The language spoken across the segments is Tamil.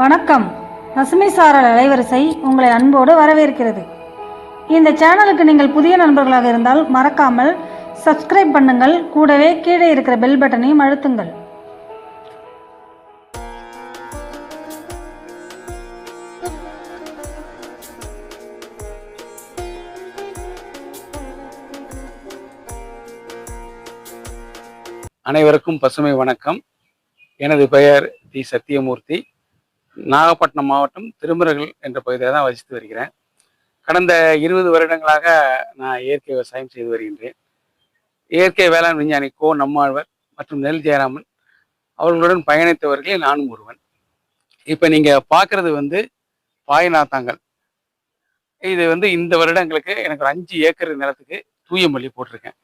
வணக்கம். பசுமை சாரல் அலைவரிசை உங்களை அன்போடு வரவேற்கிறது. இந்த சேனலுக்கு நீங்கள் புதிய நண்பர்களாக இருந்தால் மறக்காமல் சப்ஸ்கிரைப் பண்ணுங்கள். கூடவே கீழே இருக்கிற பெல் பட்டனையும் அழுத்துங்கள். அனைவருக்கும் பசுமை வணக்கம். எனது பெயர் தி சத்தியமூர்த்தி. நாகப்பட்டினம் மாவட்டம் திருமுருகல் என்ற பகுதியில் தான் வசித்து வருகிறேன். கடந்த இருபது வருடங்களாக நான் இயற்கை விவசாயம் செய்து வருகின்றேன். இயற்கை வேளாண் விஞ்ஞானி கோ நம்மாழ்வர் மற்றும் நெல் ஜெயராமன் அவர்களுடன் பயணித்தவர்களே நானும் ஒருவன். இப்போ நீங்கள் பார்க்குறது வந்து பாய்நாத்தாங்கல் இது வந்து இந்த வருடங்களுக்கு எனக்கு ஒரு அஞ்சு ஏக்கர் நிலத்துக்கு தூய மல்லி போட்டிருக்கேன்.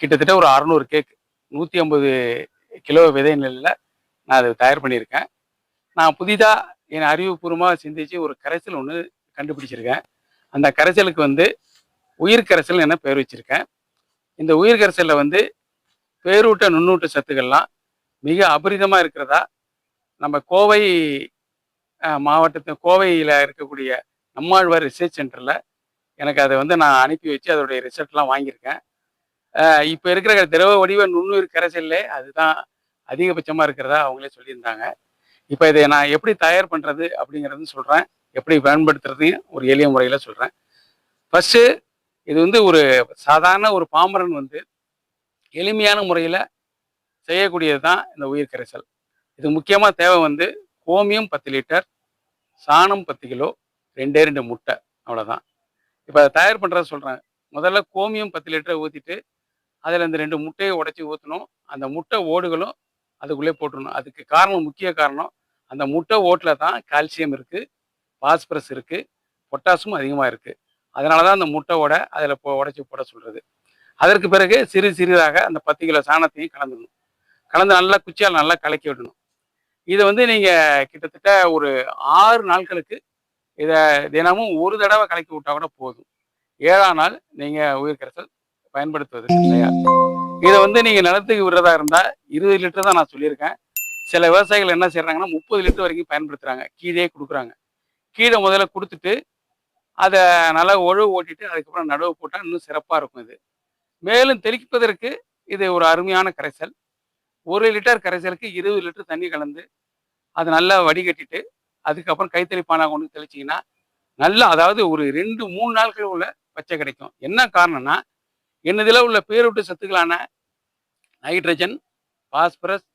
கிட்டத்தட்ட ஒரு அறநூறு கேக் நூற்றி ஐம்பது கிலோ விதை நெல்லில் நான் அதை தயார் பண்ணியிருக்கேன். நான் புதிதாக என் அறிவுபூர்வமாக சிந்திச்சு ஒரு கரைசல் ஒன்று கண்டுபிடிச்சிருக்கேன். அந்த கரைசலுக்கு வந்து உயிர் கரைசல் என பெயர் வச்சிருக்கேன். இந்த உயிர் கரைசலில் வந்து பேரூட்ட நுண்ணூட்ட சத்துக்கள்லாம் மிக அபரிதமாக இருக்கிறதா? நம்ம கோவை அஹ், மாவட்டத்து கோவையில் இருக்கக்கூடிய நம்மாழ்வார் ரிசர்ச் சென்டரில் எனக்கு அதை வந்து நான் அனுப்பி வச்சு அதோடைய ரிசல்ட்லாம் வாங்கியிருக்கேன். இப்போ இருக்கிற திரவ வடிவ நுண்ணுயிர் கரைசல்லே அதுதான் அதிகபட்சமாக இருக்கிறதா அவங்களே சொல்லியிருந்தாங்க. இப்போ இதை நான் எப்படி தயார் பண்ணுறது அப்படிங்கிறது சொல்கிறேன் எப்படி பயன்படுத்துறதையும் ஒரு எளிய முறையில் சொல்கிறேன் ஃபஸ்ட்டு இது வந்து ஒரு சாதாரண ஒரு பாமரன் வந்து எளிமையான முறையில் செய்யக்கூடியது தான் இந்த உயிர் கரைசல். இது முக்கியமாக தேவை வந்து கோமியம் பத்து லிட்டர் சாணம் பத்து கிலோ ரெண்டே ரெண்டு முட்டை அவ்வளோதான் இப்போ அதை தயார் பண்ணுறத சொல்கிறேன் முதல்ல கோமியம் பத்து லிட்டரை ஊற்றிட்டு அதில் இந்த ரெண்டு முட்டையை உடைச்சி ஊற்றணும் அந்த முட்டை ஓடுகளும் அதுக்குள்ளே போட்டுடணும் அதுக்கு காரணம் முக்கிய காரணம் அந்த முட்டை ஓட்டில் தான் கால்சியம் இருக்குது பாஸ்பரஸ் இருக்குது பொட்டாசும் அதிகமாக இருக்குது அதனால தான் அந்த முட்டை ஓட அதில் போ உடைச்சி போட சொல்கிறது அதற்கு பிறகு சிறு சிறிதாக அந்த பத்து கிலோ சாணத்தையும் கலந்துடணும் கலந்து நல்லா குச்சியால் நல்லா கலக்கி விடணும். இதை வந்து நீங்கள் கிட்டத்தட்ட ஒரு ஆறு நாட்களுக்கு இதை தினமும் ஒரு தடவை கலக்கி விட்டா கூட போதும். ஏழாம் நாள் நீங்கள் உயிர் கரைசல் பயன்படுத்துவது தயார். இதை வந்து நீங்கள் நிலத்துக்கு விடுறதா இருந்தால் இருபது லிட்டர் தான் நான் சொல்லியிருக்கேன். சில விவசாயிகள் என்ன செய்கிறாங்கன்னா முப்பது லிட்டர் வரைக்கும் பயன்படுத்துகிறாங்க கீழே கொடுக்குறாங்க. கீழே முதல்ல கொடுத்துட்டு அதை நல்லா ஒழுவு ஓட்டிட்டு அதுக்கப்புறம் நடவு போட்டால் இன்னும் சிறப்பாக இருக்கும் இது. மேலும் தெளிப்பதற்கு இது ஒரு அருமையான கரைசல். ஒரு லிட்டர் கரைசலுக்கு இருபது லிட்டர் தண்ணி கலந்து அதை நல்லா வடிகட்டிட்டு அதுக்கப்புறம் கைத்தெளிப்பானா கொண்டு தெளிச்சிங்கன்னா நல்லா அதாவது ஒரு ரெண்டு மூணு நாட்கள் உள்ள பச்சை கிடைக்கும். என்ன காரணம்னா என்னதில் உள்ள பேரூட்டு சத்துக்களான நைட்ரஜன் பாஸ்பரஸ்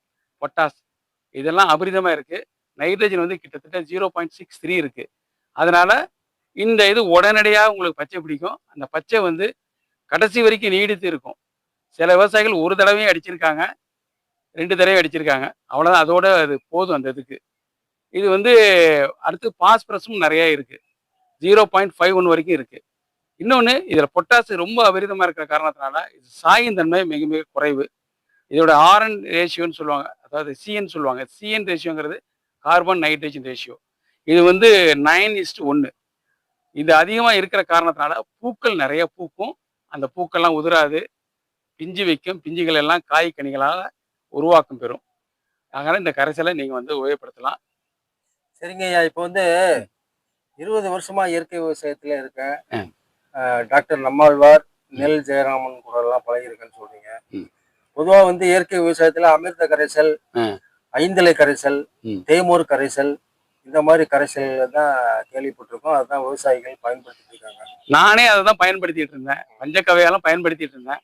பொட்டாஸ் இதெல்லாம் அபரிதமாக இருக்குது நைட்ரஜன் வந்து கிட்டத்தட்ட ஜீரோ பாயிண்ட் சிக்ஸ் த்ரீ இருக்குது அதனால் இந்த இது உடனடியாக உங்களுக்கு பச்சை பிடிக்கும். அந்த பச்சை வந்து கடைசி வரைக்கும் நீடித்து இருக்கும். சில விவசாயிகள் ஒரு தடவையும் அடிச்சிருக்காங்க. ரெண்டு தடவையும் அடிச்சிருக்காங்க. அவ்வளோதான் அதோட அது போதும் அந்த இதுக்கு. இது வந்து அடுத்து பாஸ்பரஸும் நிறையா இருக்குது ஜீரோ பாயிண்ட் ஃபைவ் ஒன் வரைக்கும் இருக்குது இன்னொன்று இதில் பொட்டாசு ரொம்ப அபரிதமாக இருக்கிற காரணத்தினால இது சாயின் தன்மை மிக மிக குறைவு. இதோட ஆர்என் ரேஷியோன்னு சொல்லுவாங்க. அதாவது சிஎன் சொல்லுவாங்க. சிஎன் ரேஷியோங்கிறது கார்பன் நைட்ரஜன் ரேஷியோ இது வந்து நைன் இஸ்ட் ஒன்று இது அதிகமாக இருக்கிற காரணத்தினால பூக்கள் நிறைய பூக்கும். அந்த பூக்கள்லாம் உதிராது. பிஞ்சு வைக்கும். பிஞ்சுகள் எல்லாம் காய் கனிகளால் உருவாக்கம் பெறும். அதனால் இந்த கரைசலை நீங்கள் வந்து உபயோகப்படுத்தலாம். சரிங்க ஐயா. இப்போ வந்து இருபது வருஷமா இயற்கை விவசாயத்துல இருக்கேன். டாக்டர் நம்மாழ்வார் நெல் ஜெயராமன் கூட எல்லாம் பழகிருக்கேன்னு சொல்றீங்க. ம். பொதுவா வந்து இயற்கை விவசாயத்துல அமிர்த கரைசல். ஐந்தலை கரைசல். தேமூர் கரைசல் இந்த மாதிரி கரைசல் தான் கேள்விப்பட்டிருக்கோம். அதுதான் விவசாயிகள் பயன்படுத்திட்டு இருக்காங்க. நானே அதை தான் பயன்படுத்திட்டு இருந்தேன். பஞ்சக்கவையெல்லாம் பயன்படுத்திட்டு இருந்தேன்.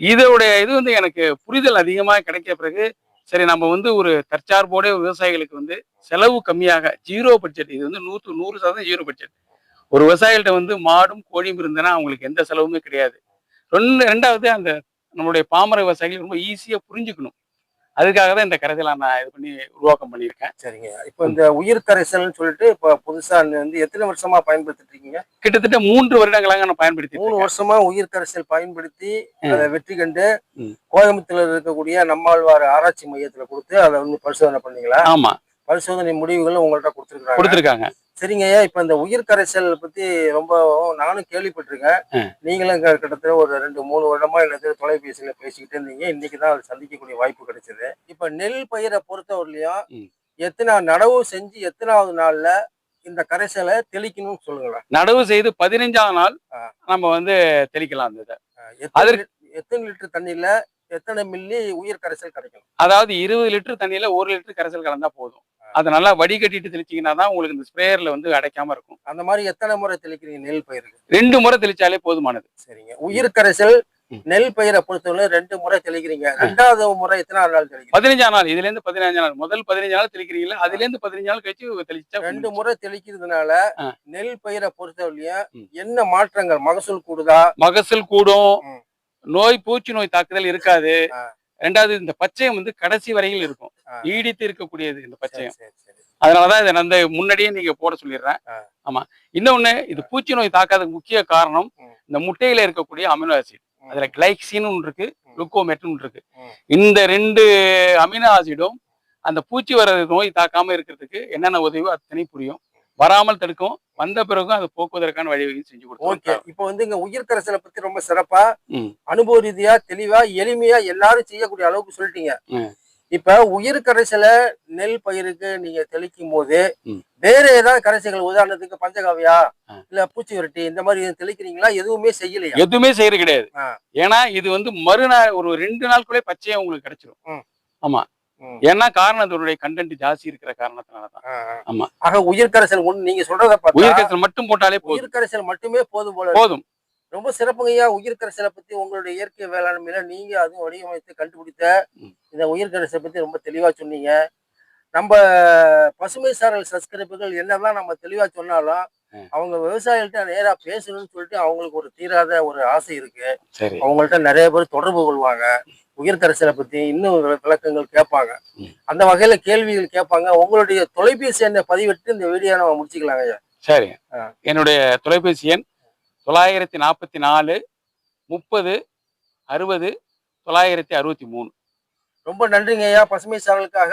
இதோடைய இது வந்து எனக்கு புரிதல் அதிகமாக கிடைக்க பிறகு சரி நம்ம வந்து ஒரு தற்சார்போட விவசாயிகளுக்கு வந்து செலவு கம்மியாக ஜீரோ பட்ஜெட் இது வந்து நூற்று நூறு சதவீதம் ஜீரோ பட்ஜெட். ஒரு விவசாயிகள்ட்ட வந்து மாடும் கோழியும் இருந்ததுன்னா அவங்களுக்கு எந்த செலவுமே கிடையாது. ரெண்டு ரெண்டாவது அந்த நம்மளுடைய பாமர விவசாயிகள் ரொம்ப ஈஸியாக புரிஞ்சுக்கணும். அதுக்காக தான் இந்த கரைசலை நான் இது பண்ணி உருவாக்கம் பண்ணியிருக்கேன். சரிங்க. இப்போ இந்த உயிர் கரைசல்னு சொல்லிட்டு இப்போ புதுசா வந்து எத்தனை வருஷமா பயன்படுத்திட்டு இருக்கீங்க கிட்டத்தட்ட மூன்று வருடங்களாக நான் பயன்படுத்தி மூணு வருஷமா உயிர் கரைசல் பயன்படுத்தி. அதை வெற்றி கண்டு. கோயம்புத்தூர்ல இருக்கக்கூடிய நம்மாழ்வார் ஆராய்ச்சி மையத்துல கொடுத்து அதை வந்து பரிசோதனை பண்ணீங்களா? ஆமா. பரிசோதனை முடிவுகள் உங்கள்ட்ட கொடுத்துருக்காங்க கொடுத்துருக்காங்க. சரிங்க ஐயா இப்ப இந்த உயிர் கரைசல் பத்தி ரொம்ப நானும் கேள்விப்பட்டிருக்கேன். நீங்களும் கிட்டத்தட்ட ஒரு ரெண்டு மூணு வருடமா எனக்கு தொலைபேசியில பேசிக்கிட்டு இருந்தீங்க இன்னைக்கு தான் அதை சந்திக்கக்கூடிய வாய்ப்பு கிடைச்சது இப்ப நெல் பயிரை பொறுத்தவரையிலையும். எத்தனை நடவு செஞ்சு எத்தனாவது நாள்ல இந்த கரைசலை தெளிக்கணும்னு சொல்லுங்களேன் நடவு செய்து பதினைஞ்சாம் நாள். நம்ம வந்து தெளிக்கலாம் அந்த அதற்கு- எத்தனை லிட்டர் தண்ணியில எத்தனை மில்லி உயிர் கரைசல் கிடைக்கும் அதாவது இருபது லிட்டர் தண்ணியில ஒரு லிட்டர் கரைசல் கலந்தா போதும். அதை நல்லா வடிகட்டிட்டு தெளிச்சீங்கன்னா தான் உங்களுக்கு இந்த ஸ்ப்ரேயர்ல வந்து அடைக்காம இருக்கும். அந்த மாதிரி எத்தனை முறை தெளிக்கிறீங்க நெல் பயிருக்கு? ரெண்டு முறை தெளிச்சாலே போதுமானது. சரிங்க. உயிர் கரைசல். நெல் பயிரை பொறுத்தவரை ரெண்டு முறை தெளிக்கிறீங்க. ரெண்டாவது முறை எத்தனை நாள் தெளிக்கிறீங்க? பதினஞ்சாம் நாள். இதுல இருந்து பதினஞ்சு நாள். முதல் பதினஞ்சு நாள் தெளிக்கிறீங்களா அதுல இருந்து பதினஞ்சு நாள் கழிச்சு தெளிச்சா ரெண்டு. முறை தெளிக்கிறதுனால. நெல் பயிரை பொறுத்தவரையும். என்ன மாற்றங்கள்? மகசூல் கூடுதா? மகசூல் கூடும். நோய் பூச்சி நோய் தாக்குதல் இருக்காது. ரெண்டாவது இந்த பச்சையம் வந்து கடைசி வரையில் இருக்கும். நீடித்து இருக்கக்கூடியது இந்த பச்சையம் அதனாலதான் இதை நான் முன்னாடியே நீங்க போட சொல்லிடுறேன். ஆமா இன்னொன்னு இது பூச்சி நோய் தாக்காததுக்கு முக்கிய காரணம். இந்த முட்டையில இருக்கக்கூடிய அமினோ ஆசிட். அதுல கிளைக்சின் ஒன்று இருக்கு. குளுக்கோமெட்னு இருக்கு. இந்த ரெண்டு அமினோ ஆசிடும் அந்த பூச்சி வர நோய் தாக்காம இருக்கிறதுக்கு என்னென்ன உதவியோ அத்தனை புரியும் வராமல் தடுக்கும் வந்த பிறகும் அதை போக்குவதற்கான வழிவகையும் செஞ்சு ஓகே கொடுத்தோம் இப்போ வந்து இங்க உயிர் கரைசலை பத்தி ரொம்ப சிறப்பா. அனுபவ ரீதியா தெளிவா எளிமையா எல்லாரும் செய்யக்கூடிய அளவுக்கு சொல்லிட்டீங்க. இப்ப உயிர் கரைசலை நெல் பயிருக்கு நீங்க தெளிக்கும் போது. வேற ஏதாவது கரைசல்கள் உதாரணத்துக்கு பஞ்சகாவியா. இல்ல பூச்சி விரட்டி இந்த மாதிரி தெளிக்கிறீங்களா எதுவுமே செய்யலையா எதுவுமே செய்யறது கிடையாது. ஏன்னா இது வந்து மறுநாள் ஒரு ரெண்டு நாளுக்குள்ளே பச்சையா உங்களுக்கு கிடைச்சிரும் ம். ஆமா. ஏன்னா காரணம் அதனுடைய கண்டென்ட் ஜாஸ்தி இருக்கிற காரணத்தினாலதான். ஆமா. ஆக உயிர் கரைசல் ஒண்ணு நீங்க சொல்றத உயிர் பார்த்தா கரைசல் மட்டும் போட்டாலே போதும் உயிர் கரைசல் மட்டுமே போதும் போல. போதும் ரொம்ப சிறப்புங்கய்யா உயிர் கரைசலை பத்தி உங்களுடைய இயற்கை வேளாண்மையில நீங்க அதுவும் வடிவமைத்து கண்டுபிடித்த. இந்த உயிர் கரைசலை பத்தி ரொம்ப தெளிவா சொன்னீங்க நம்ம பசுமை சாரல் சப்ஸ்கிரைபர்கள் என்னதான் நம்ம தெளிவா சொன்னாலும். அவங்க விவசாயிகள்கிட்ட நேரா பேசணும்னு சொல்லிட்டு அவங்களுக்கு ஒரு தீராத ஒரு ஆசை இருக்கு அவங்கள்ட்ட நிறைய பேர் தொடர்பு கொள்வாங்க உயிர் கரைசலை பத்தி இன்னும் விளக்கங்கள் கேட்பாங்க. அந்த வகையில கேள்விகள் கேட்பாங்க. உங்களுடைய தொலைபேசி எண்ணை பதிவிட்டு இந்த வீடியோ நம்ம முடிச்சுக்கலாங்க ஐயா. சரி. என்னுடைய தொலைபேசி எண் தொள்ளாயிரத்தி நாற்பத்தி நாலு முப்பது அறுபது தொள்ளாயிரத்தி அறுபத்தி மூணு ரொம்ப நன்றிங்க ஐயா. பசுமை சாரலுக்காக.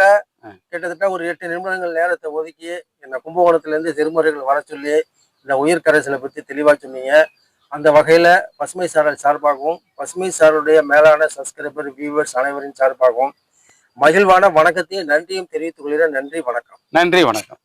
கிட்டத்தட்ட ஒரு எட்டு நிமிடங்கள் நேரத்தை ஒதுக்கி என்ன கும்பகோணத்துல இருந்து திருமுறைகள் வர சொல்லி இந்த உயிர் கரைசலை பத்தி தெளிவா சொன்னீங்க. அந்த வகையில பசுமை சாரல் சார்பாகவும் பசுமை சாரலுடைய மேலான சப்ஸ்கிரைபர் வியூவர்ஸ் அனைவரின் சார்பாகவும் மகிழ்வான வணக்கத்தையும் நன்றியும் தெரிவித்துக் கொள்கிறேன். நன்றி வணக்கம். நன்றி வணக்கம்.